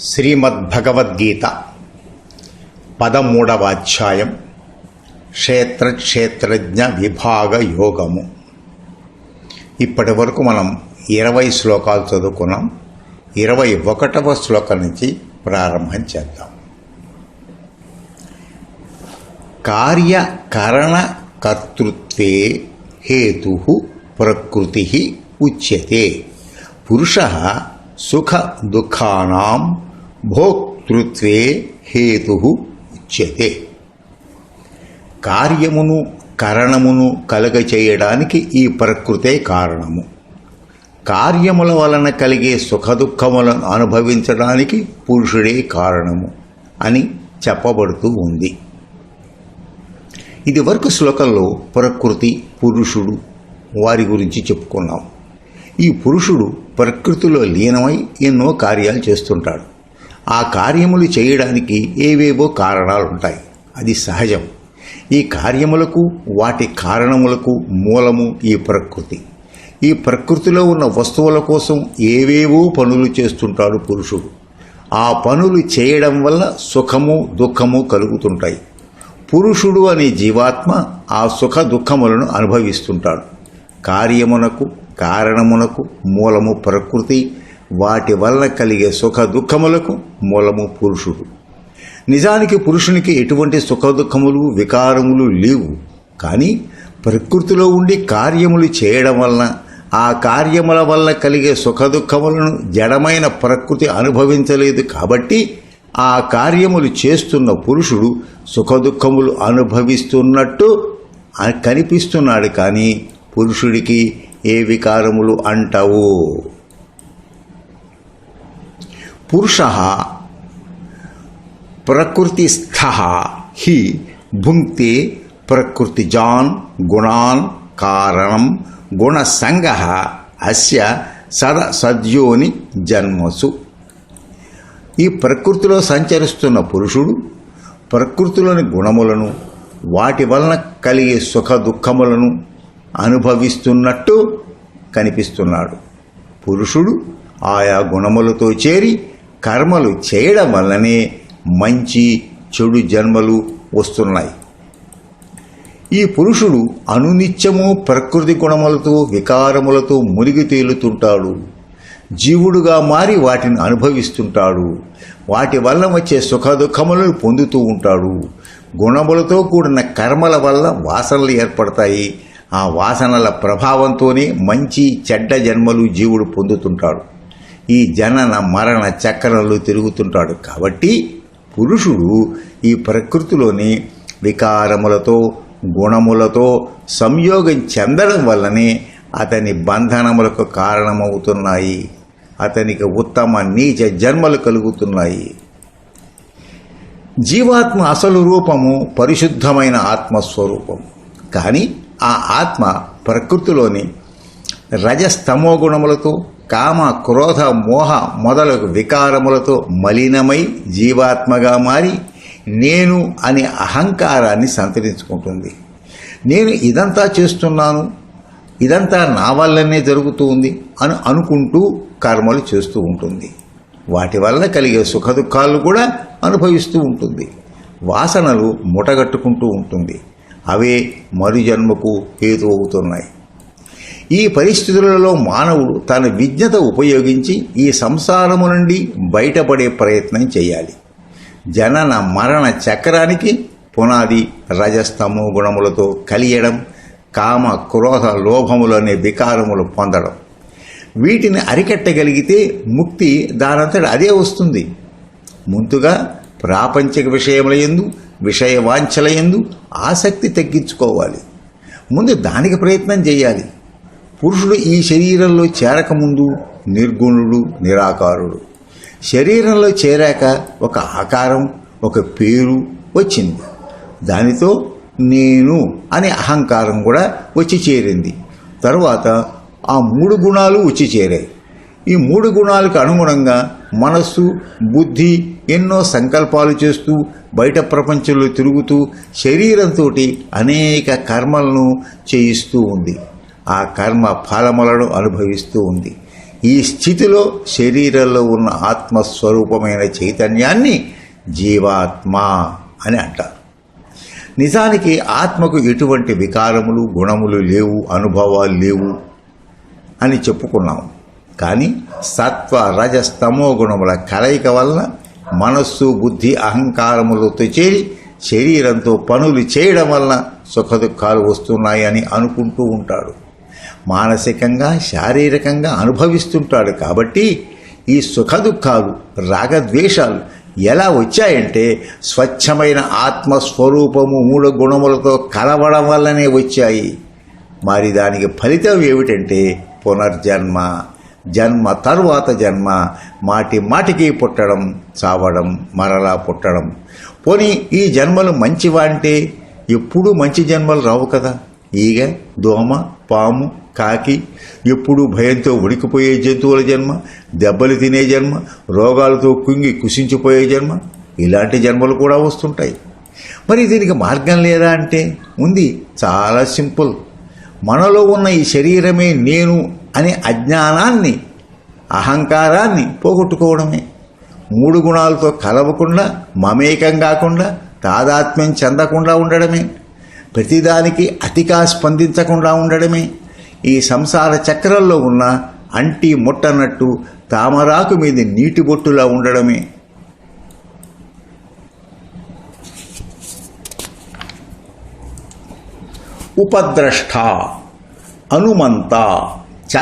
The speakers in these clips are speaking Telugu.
శ్రీమద్భగవద్గీత పదమూడవ అధ్యాయం క్షేత్రక్షేత్రజ్ఞ విభాగ యోగము ఇప్పటి వరకు మనం ఇరవై శ్లోకాలు చదువుకున్నాం. ఇరవై ఒకటవ శ్లోకం నుంచి ప్రారంభం చేద్దాం. కార్యకరణ కర్తృత్వే హేతు ప్రకృతి ఉచ్యతే. పురుష సుఖ దుఃఖానాం భోక్తృత్వే హేతు ఉచ్యతే. కార్యమును కరణమును కలగచేయడానికి ఈ ప్రకృతే కారణము. కార్యముల వలన కలిగే సుఖదుఖములను అనుభవించడానికి పురుషుడే కారణము అని చెప్పబడుతూ ఉంది. ఇది వరకు శ్లోకంలో ప్రకృతి పురుషుడు వారి గురించి చెప్పుకున్నాం. ఈ పురుషుడు ప్రకృతిలో లీనమై ఎన్నో కార్యాలు చేస్తుంటాడు. ఆ కార్యములు చేయడానికి ఏవేవో కారణాలు ఉంటాయి అది సహజం. ఈ కార్యములకు వాటి కారణములకు మూలము ఈ ప్రకృతి. ఈ ప్రకృతిలో ఉన్న వస్తువుల కోసం ఏవేవో పనులు చేస్తుంటాడు పురుషుడు. ఆ పనులు చేయడం వల్ల సుఖము దుఃఖము కలుగుతుంటాయి. పురుషుడు అనే జీవాత్మ ఆ సుఖ దుఃఖములను అనుభవిస్తుంటాడు. కార్యమునకు కారణమునకు మూలము ప్రకృతి వాటి వల్ల కలిగే సుఖ దుఃఖములకు మూలము పురుషుడు. నిజానికి పురుషునికి ఎటువంటి సుఖ దుఃఖములు వికారములు లేవు. కానీ ప్రకృతిలో ఉండి కార్యములు చేయడం వలన ఆ కార్యముల వల్ల కలిగే సుఖ దుఃఖములను జడమైన ప్రకృతి అనుభవించలేదు కాబట్టి ఆ కార్యములు చేస్తున్న పురుషుడు సుఖ దుఃఖములు అనుభవిస్తున్నట్టు కనిపిస్తున్నాడు. కానీ పురుషుడికి ఏ వికారములు అంటవు? పురుష ప్రకృతిస్థ హి భుంక్తే ప్రకృతిజాన్ గుణాన్ కారణం గుణసంగ అస్య సద సద్యోని జన్మసు. ఈ ప్రకృతిలో సంచరిస్తున్న పురుషుడు ప్రకృతిలోని గుణములను వాటి వలన కలిగే సుఖ దుఃఖములను అనుభవిస్తున్నట్టు కనిపిస్తున్నాడు. పురుషుడు ఆయా గుణములతో చేరి కర్మలు చేయడం వల్లనే మంచి చెడు జన్మలు వస్తున్నాయి. ఈ పురుషుడు అనునిత్యము ప్రకృతి గుణములతో వికారములతో మునిగి తేలుతుంటాడు. జీవుడుగా మారి వాటిని అనుభవిస్తుంటాడు. వాటి వల్ల వచ్చే సుఖ దుఃఖములను పొందుతూ ఉంటాడు. గుణములతో కూడిన కర్మల వల్ల వాసనలు ఏర్పడతాయి. ఆ వాసనల ప్రభావంతోనే మంచి చెడ్డ జన్మలు జీవుడు పొందుతుంటాడు. ఈ జనన మరణ చక్రంలో తిరుగుతుంటాడు. కాబట్టి పురుషుడు ఈ ప్రకృతిలోని వికారములతో గుణములతో సంయోగం చెందడం వల్లనే అతని బంధనములకు కారణమవుతున్నాయి. అతనికి ఉత్తమ నీచ జన్మలు కలుగుతున్నాయి. జీవాత్మ అసలు రూపము పరిశుద్ధమైన ఆత్మస్వరూపం. కానీ ఆ ఆత్మ ప్రకృతిలోని రజస్తమో గుణములతో కామ క్రోధ మోహ మొదలగు వికారములతో మలినమై జీవాత్మగా మారి నేను అనే అహంకారాన్ని సంతరించుకుంటుంది. నేను ఇదంతా చేస్తున్నాను ఇదంతా నా వల్లనే జరుగుతూ ఉంది అని అనుకుంటూ కర్మలు చేస్తూ ఉంటుంది. వాటి వల్ల కలిగే సుఖదుఖాలు కూడా అనుభవిస్తూ ఉంటుంది. వాసనలు ముటగట్టుకుంటూ ఉంటుంది. అవే మరు జన్మకు హేతు అవుతున్నాయి ఈ పరిస్థితులలో మానవుడు తన విజ్ఞత ఉపయోగించి ఈ సంసారము నుండి బయటపడే ప్రయత్నం చేయాలి. జనన మరణ చక్రానికి పునాది రజస్తము గుణములతో కలియడం కామ క్రోధ లోభములు అనే వికారములు పొందడం. వీటిని అరికట్టగలిగితే ముక్తి దానంతట అదే వస్తుంది. ముందుగా ప్రాపంచిక విషయముల ఎందు విషయ వాంఛల ఎందు ఆసక్తి తగ్గించుకోవాలి. ముందు దానికి ప్రయత్నం చేయాలి. పురుషుడు ఈ శరీరంలో చేరకముందు నిర్గుణుడు నిరాకారుడు. శరీరంలో చేరాక ఒక ఆకారం ఒక పేరు వచ్చింది. దానితో నేను అనే అహంకారం కూడా వచ్చి చేరింది. తరువాత ఆ మూడు గుణాలు వచ్చి చేరాయి. ఈ మూడు గుణాలకు అనుగుణంగా మనస్సు బుద్ధి ఎన్నో సంకల్పాలు చేస్తూ బయట ప్రపంచంలో తిరుగుతూ శరీరంతో అనేక కర్మలను చేయిస్తూ ఉంది. ఆ కర్మ ఫలములను అనుభవిస్తూ ఉంది. ఈ స్థితిలో శరీరంలో ఉన్న ఆత్మస్వరూపమైన చైతన్యాన్ని జీవాత్మ అని అంటారు. నిజానికి ఆత్మకు ఎటువంటి వికారములు గుణములు లేవు అనుభవాలు లేవు అని చెప్పుకున్నాము. కానీ సత్వ రజస్తమో గుణముల కలయిక వలన మనస్సు బుద్ధి అహంకారములతో చేరి శరీరంతో పనులు చేయడం వలన సుఖదుఖాలు వస్తున్నాయని అనుకుంటూ ఉంటాడు. మానసికంగా శారీరకంగా అనుభవిస్తుంటాడు కాబట్టి ఈ సుఖదుఖాలు రాగద్వేషాలు ఎలా వచ్చాయంటే స్వచ్ఛమైన ఆత్మస్వరూపము మూడు గుణములతో కలవడం వల్లనే వచ్చాయి. మరి దానికి ఫలితం ఏమిటంటే పునర్జన్మ. జన్మ తరువాత జన్మ మాటి మాటికి పుట్టడం చావడం మరలా పుట్టడం. పోనీ ఈ జన్మలు మంచివాంటే ఎప్పుడూ మంచి జన్మలు రావు కదా? ఈగ దోమ పాము కాకి ఎప్పుడూ భయంతో ఉడికిపోయే జంతువుల జన్మ దెబ్బలు తినే జన్మ రోగాలతో కుంగి కుసించిపోయే జన్మ ఇలాంటి జన్మలు కూడా వస్తుంటాయి. మరి దీనికి మార్గం లేదా అంటే ఉంది చాలా సింపుల్. మనలో ఉన్న ఈ శరీరమే నేను అనే అజ్ఞానాన్ని అహంకారాన్ని పోగొట్టుకోవడమే. మూడు గుణాలతో కలవకుండా మమేకం కాకుండా తాదాత్మ్యం చెందకుండా ఉండడమే. ప్రతిదానికి అతిగా స్పందించకుండా ఉండడమే. ఈ సంసార చక్రంలో ఉన్న అంటి ముట్టనట్టు తామరాకు మీద నీటి బొట్టులా ఉండడమే. ఉపద్రష్ట అనుమంత చ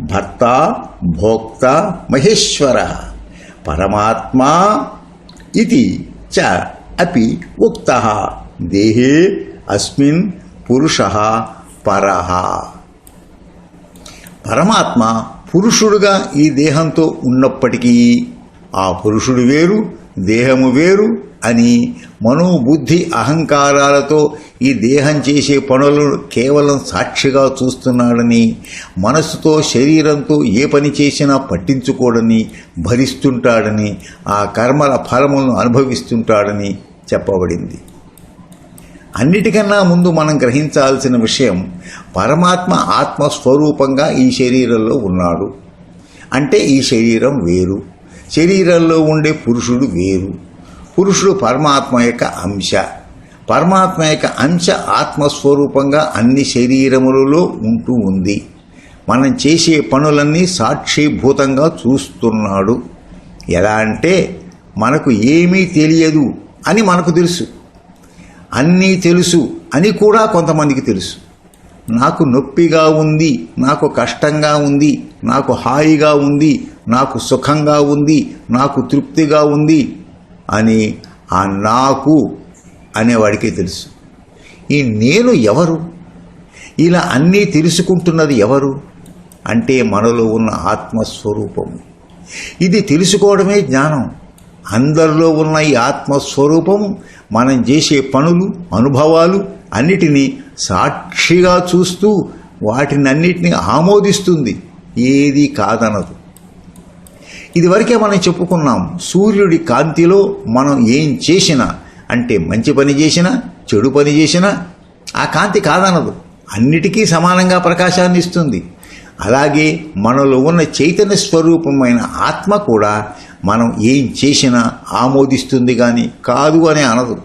భర్త భోక్త మహేశ్వర పరమాత్మా ఇది చ అపి ఉక్త దేహే అస్మిన్ పురుష పర. పరమాత్మ పురుషుడుగా ఈ దేహంతో ఉన్నప్పటికీ ఆ పురుషుడు వేరు దేహము వేరు అని మనోబుద్ధి అహంకారాలతో ఈ దేహం చేసే పనులను కేవలం సాక్షిగా చూస్తున్నాడని మనస్సుతో శరీరంతో ఏ పని చేసినా పట్టించుకోడని భరిస్తుంటాడని ఆ కర్మల ఫలములను అనుభవిస్తుంటాడని చెప్పబడింది. అన్నిటికన్నా ముందు మనం గ్రహించాల్సిన విషయం పరమాత్మ ఆత్మస్వరూపంగా ఈ శరీరంలో ఉన్నాడు. అంటే ఈ శరీరం వేరు. శరీరంలో ఉండే పురుషుడు వేరు. పురుషుడు పరమాత్మ యొక్క అంశ. పరమాత్మ యొక్క అంశ ఆత్మస్వరూపంగా అన్ని శరీరములలో ఉంటూ ఉంది. మనం చేసే పనులన్నీ సాక్షిభూతంగా చూస్తున్నాడు. ఎలా అంటే మనకు ఏమీ తెలియదు అని మనకు తెలుసు. అన్నీ తెలుసు అని కూడా కొంతమందికి తెలుసు. నాకు నొప్పిగా ఉంది నాకు కష్టంగా ఉంది నాకు హాయిగా ఉంది నాకు సుఖంగా ఉంది నాకు తృప్తిగా ఉంది అని ఆ నాకు అనేవాడికి తెలుసు. ఈ నేను ఎవరు? ఇలా అన్నీ తెలుసుకుంటున్నది ఎవరు? అంటే మనలో ఉన్న ఆత్మస్వరూపము ఇది తెలుసుకోవడమే జ్ఞానం. అందరిలో ఉన్న ఈ ఆత్మస్వరూపము మనం చేసే పనులు అనుభవాలు అన్నిటినీ సాక్షిగా చూస్తూ వాటినన్నిటినీ ఆమోదిస్తుంది. ఏది కాదనదు. ఇదివరకే మనం చెప్పుకున్నాం సూర్యుడి కాంతిలో మనం ఏం చేసినా అంటే మంచి పని చేసినా చెడు పని చేసినా ఆ కాంతి కాదనదు. అన్నిటికీ సమానంగా ప్రకాశాన్ని ఇస్తుంది. అలాగే మనలో ఉన్న చైతన్య స్వరూపమైన ఆత్మ కూడా మనం ఏం చేసినా ఆమోదిస్తుంది కానీ కాదు అని అనదు.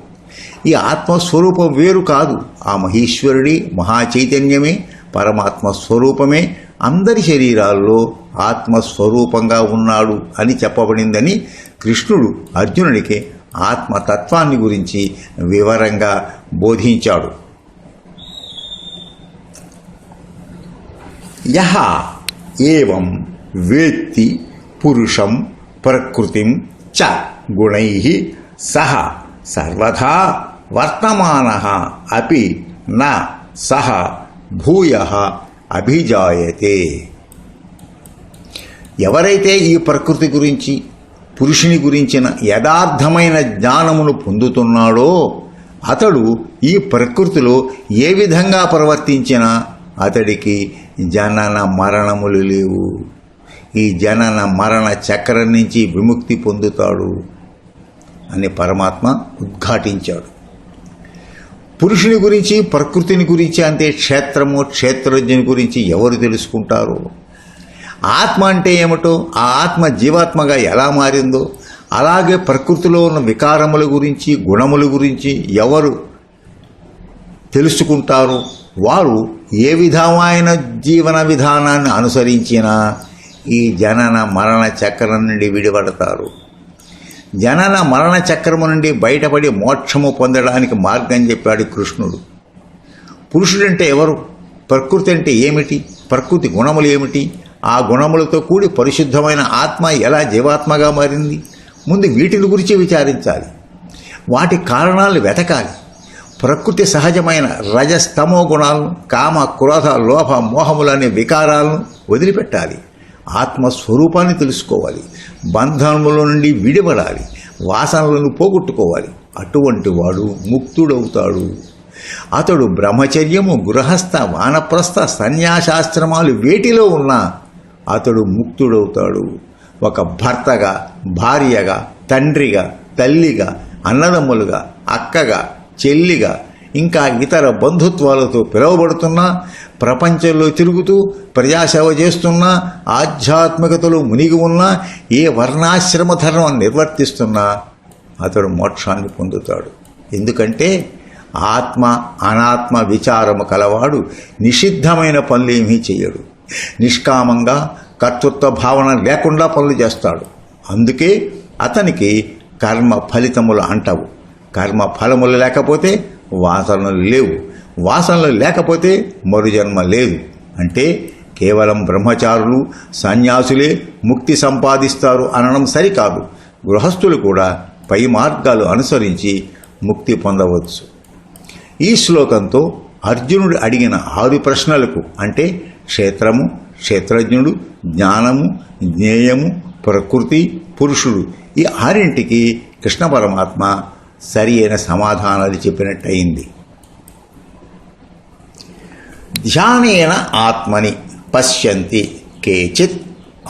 ఈ ఆత్మస్వరూపం వేరు కాదు. ఆ మహేశ్వరుడి మహాచైతన్యమే పరమాత్మ స్వరూపమే అందరి శరీరాల్లో ఆత్మస్వరూపంగా ఉన్నాడు అని చెప్పబడిందని కృష్ణుడు అర్జునుడికి ఆత్మతత్వాన్ని గురించి వివరంగా బోధించాడు. యహ ఏవం వేత్తి పురుషం ప్రకృతిం చ గుణై సహ సర్వథా వర్తమాన అపి న సహ భూయ అభిజాయతే. ఎవరైతే ఈ ప్రకృతి గురించి పురుషుని గురించిన యథార్థమైన జ్ఞానమును పొందుతున్నాడో అతడు ఈ ప్రకృతిలో ఏ విధంగా ప్రవర్తించినా అతడికి జనన మరణములు లేవు. ఈ జనన మరణ చక్రం నుంచి విముక్తి పొందుతాడు అని పరమాత్మ ఉద్ఘాటించాడు. పురుషుని గురించి ప్రకృతిని గురించి అంతే క్షేత్రము క్షేత్రజ్ఞుని గురించి ఎవరు తెలుసుకుంటారు? ఆత్మ అంటే ఏమిటో ఆ ఆత్మ జీవాత్మగా ఎలా మారిందో అలాగే ప్రకృతిలో ఉన్న వికారముల గురించి గుణముల గురించి ఎవరు తెలుసుకుంటారు? వారు ఏ విధమైన జీవన విధానాన్ని అనుసరించినా ఈ జనన మరణ చక్రం నుండి విడిపడతారు. జనన మరణ చక్రము నుండి బయటపడి మోక్షము పొందడానికి మార్గం చెప్పాడు కృష్ణుడు. పురుషుడంటే ఎవరు? ప్రకృతి అంటే ఏమిటి? ప్రకృతి గుణములు ఏమిటి? ఆ గుణములతో కూడి పరిశుద్ధమైన ఆత్మ ఎలా జీవాత్మగా మారింది? ముందు వీటిని గురించి విచారించాలి. వాటి కారణాలు వెతకాలి. ప్రకృతి సహజమైన రజస్తమో గుణాలను కామ క్రోధ లోభ మోహములనే వికారాలను వదిలిపెట్టాలి. ఆత్మస్వరూపాన్ని తెలుసుకోవాలి. బంధముల నుండి విడిపడాలి. వాసనలను పోగొట్టుకోవాలి. అటువంటి వాడు ముక్తుడవుతాడు. అతడు బ్రహ్మచర్యము గృహస్థ వానప్రస్థ సన్యాసాశ్రమాలు వేటిలో ఉన్నా అతడు ముక్తుడవుతాడు. ఒక భర్తగా భార్యగా తండ్రిగా తల్లిగా అన్నదమ్ములుగా అక్కగా చెల్లిగా ఇంకా ఇతర బంధుత్వాలతో పిలువబడుతున్నా ప్రపంచంలో తిరుగుతూ ప్రజాసేవ చేస్తున్నా ఆధ్యాత్మికతలో మునిగి ఉన్నా ఏ వర్ణాశ్రమ ధర్మం నిర్వర్తిస్తున్నా అతడు మోక్షాన్ని పొందుతాడు. ఎందుకంటే ఆత్మ అనాత్మ విచారము కలవాడు నిషిద్ధమైన పనులేమీ చేయడు నిష్కామంగా కర్తృత్వ భావన లేకుండా పనులు చేస్తాడు. అందుకే అతనికి కర్మ ఫలితములు అంటవు. కర్మ ఫలములు లేకపోతే వాసనలు లేవు. వాసనలు లేకపోతే మరుజన్మ లేదు. అంటే కేవలం బ్రహ్మచారులు సన్యాసులే ముక్తి సంపాదిస్తారు అనడం సరికాదు. గృహస్థులు కూడా పై మార్గాలు అనుసరించి ముక్తి పొందవచ్చు. ఈ శ్లోకంతో అర్జునుడు అడిగిన ఆరు ప్రశ్నలకు అంటే క్షేత్రము క్షేత్రజ్ఞుడు జ్ఞానము జ్ఞేయము ప్రకృతి పురుషుడు ఈ ఆరింటికి కృష్ణ పరమాత్మ సరి అయిన సమాధానాలు చెప్పినట్టయింది. ధ్యానేన ఆత్మని పశ్యంతి కేచిత్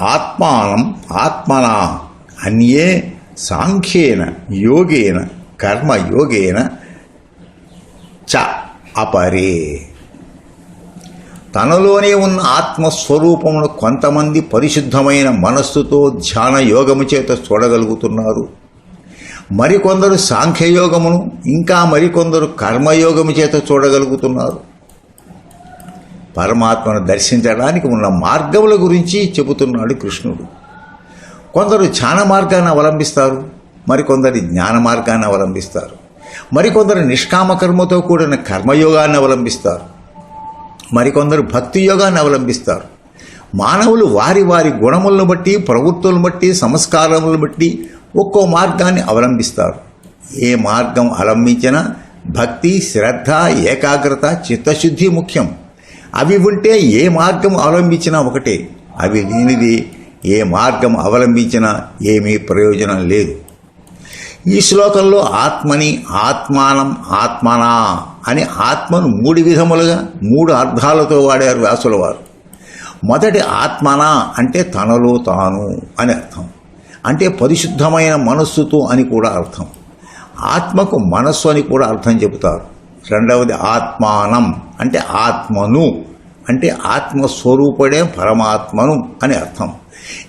ఆత్మానం ఆత్మనా అన్యే సాంఖ్యేన యోగేన కర్మయోగేన చ అపరే. తనలోనే ఉన్న ఆత్మస్వరూపమును కొంతమంది పరిశుద్ధమైన మనస్సుతో ధ్యాన యోగము చేత చూడగలుగుతున్నారు. మరికొందరు సాంఖ్యయోగమును ఇంకా మరికొందరు కర్మయోగము చేత చూడగలుగుతున్నారు. పరమాత్మను దర్శించడానికి ఉన్న మార్గముల గురించి చెబుతున్నాడు కృష్ణుడు. కొందరు ధ్యాన మార్గాన్ని అవలంబిస్తారు మరికొందరు జ్ఞాన మార్గాన్ని అవలంబిస్తారు. మరికొందరు నిష్కామ కర్మతో కూడిన కర్మయోగాన్ని అవలంబిస్తారు. మరికొందరు భక్తి యోగాన్ని అవలంబిస్తారు. మానవులు వారి వారి గుణములను బట్టి ప్రవృత్తులను బట్టి సంస్కారములను బట్టి ఒక్కో మార్గాన్ని అవలంబిస్తారు. ఏ మార్గం అవలంబించినా భక్తి శ్రద్ధ ఏకాగ్రత చిత్తశుద్ధి ముఖ్యం. అవి ఉంటే ఏ మార్గం అవలంబించినా ఒకటే. అవి లేనిది ఏ మార్గం అవలంబించినా ఏమీ ప్రయోజనం లేదు. ఈ శ్లోకంలో ఆత్మని ఆత్మానం ఆత్మనా అని ఆత్మను మూడు విధములుగా మూడు అర్థాలతో వాడారు వ్యాసుల వారు మొదటి ఆత్మనా అంటే తనలో తాను అని అర్థం. అంటే పరిశుద్ధమైన మనస్సుతో అని కూడా అర్థం. ఆత్మకు మనస్సు అని కూడా అర్థం చెబుతారు. రెండవది ఆత్మానం అంటే ఆత్మను అంటే ఆత్మస్వరూపుడే పరమాత్మను అని అర్థం.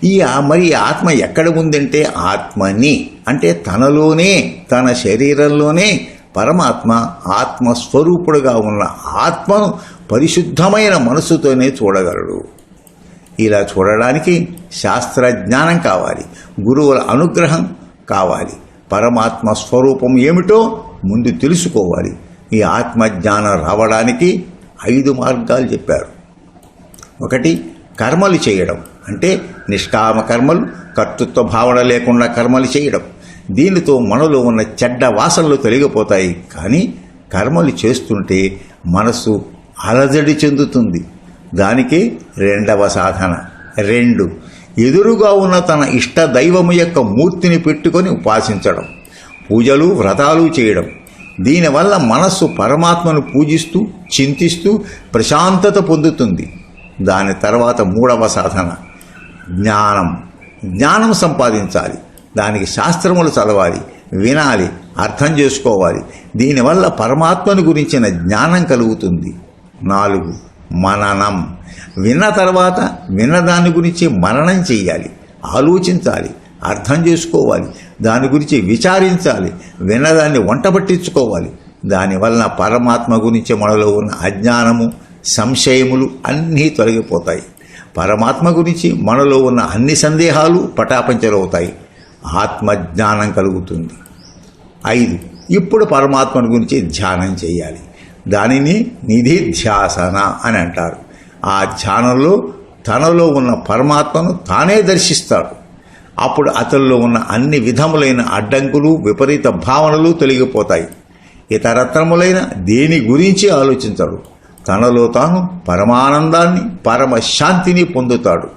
ఈ మరి ఆత్మ ఎక్కడ ఉందంటే ఆత్మని అంటే తనలోనే తన శరీరంలోనే పరమాత్మ ఆత్మస్వరూపుడుగా ఉన్న ఆత్మను పరిశుద్ధమైన మనస్సుతోనే చూడగలడు. ఇలా చూడడానికి శాస్త్రజ్ఞానం కావాలి. గురువుల అనుగ్రహం కావాలి. పరమాత్మ స్వరూపం ఏమిటో ముందు తెలుసుకోవాలి. ఈ ఆత్మజ్ఞానం రావడానికి ఐదు మార్గాలు చెప్పారు. ఒకటి కర్మలు చేయడం. అంటే నిష్కామ కర్మలు కర్తృత్వ భావన లేకుండా కర్మలు చేయడం. దీనితో మనలో ఉన్న చెడ్డ వాసనలు తొలగిపోతాయి. కానీ కర్మలు చేస్తుంటే మనసు అలజడి చెందుతుంది. దానికి రెండవ సాధన. రెండు ఎదురుగా ఉన్న తన ఇష్ట దైవము యొక్క మూర్తిని పెట్టుకొని ఉపాసించడం. పూజలు వ్రతాలు చేయడం. దీనివల్ల మనస్సు పరమాత్మను పూజిస్తూ చింతిస్తూ ప్రశాంతత పొందుతుంది. దాని తర్వాత మూడవ సాధన జ్ఞానం. జ్ఞానం సంపాదించాలి. దానికి శాస్త్రములు చదవాలి. వినాలి. అర్థం చేసుకోవాలి. దీనివల్ల పరమాత్మను గురించిన జ్ఞానం కలుగుతుంది. నాలుగు మననం. విన్న తర్వాత విన్న దాని గురించి మననం చేయాలి ఆలోచించాలి. అర్థం చేసుకోవాలి. దాని గురించి విచారించాలి. విన్నదాన్ని వంట పట్టించుకోవాలి. దానివలన పరమాత్మ గురించి మనలో ఉన్న అజ్ఞానము సంశయములు అన్నీ తొలగిపోతాయి. పరమాత్మ గురించి మనలో ఉన్న అన్ని సందేహాలు పటాపంచలవుతాయి. ఆత్మజ్ఞానం కలుగుతుంది. ఐదు. ఇప్పుడు పరమాత్మను గురించి ధ్యానం చేయాలి దానిని నిధిధ్యాసన అని అంటారు. ఆ ధ్యానంలో తనలో ఉన్న పరమాత్మను తానే దర్శిస్తాడు. అప్పుడు అతనిలో ఉన్న అన్ని విధములైన అడ్డంకులు విపరీత భావనలు తొలగిపోతాయి. ఇతరత్రములైన దేని గురించి ఆలోచించడు. తనలో తాను పరమానందాన్ని పరమశాంతిని పొందుతాడు.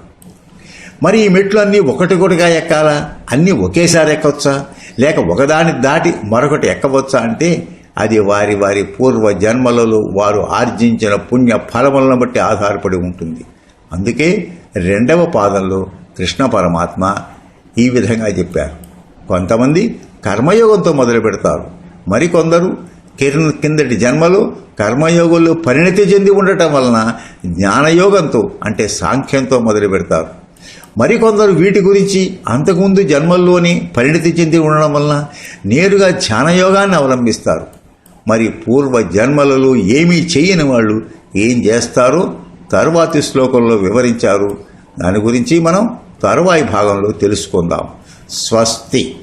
మరి ఈ మెట్లు అన్నీ ఒకటికొకటిగా ఎక్కాలా? అన్నీ ఒకేసారి ఎక్కవచ్చా? లేక ఒకదాని దాటి మరొకటి ఎక్కవచ్చా అంటే అది వారి వారి పూర్వ జన్మలలో వారు ఆర్జించిన పుణ్య ఫలములను బట్టి ఆధారపడి ఉంటుంది. అందుకే రెండవ పాదంలో కృష్ణ పరమాత్మ ఈ విధంగా చెప్పారు. కొంతమంది కర్మయోగంతో మొదలు పెడతారు. మరికొందరు కిరణ కిందటి జన్మలో కర్మయోగంలో పరిణతి చెంది ఉండటం వలన జ్ఞానయోగంతో అంటే సాంఖ్యంతో మొదలు పెడతారు. మరికొందరు వీటి గురించి అంతకుముందు జన్మల్లోనే పరిణతి చెంది ఉండడం వలన నేరుగా ధ్యానయోగాన్ని అవలంబిస్తారు. మరి పూర్వ జన్మలలో ఏమీ చేయని వాళ్ళు ఏం చేస్తారో తరువాతి శ్లోకంలో వివరించారు. దాని గురించి మనం తరువాయి భాగంలో తెలుసుకుందాం. స్వస్తి.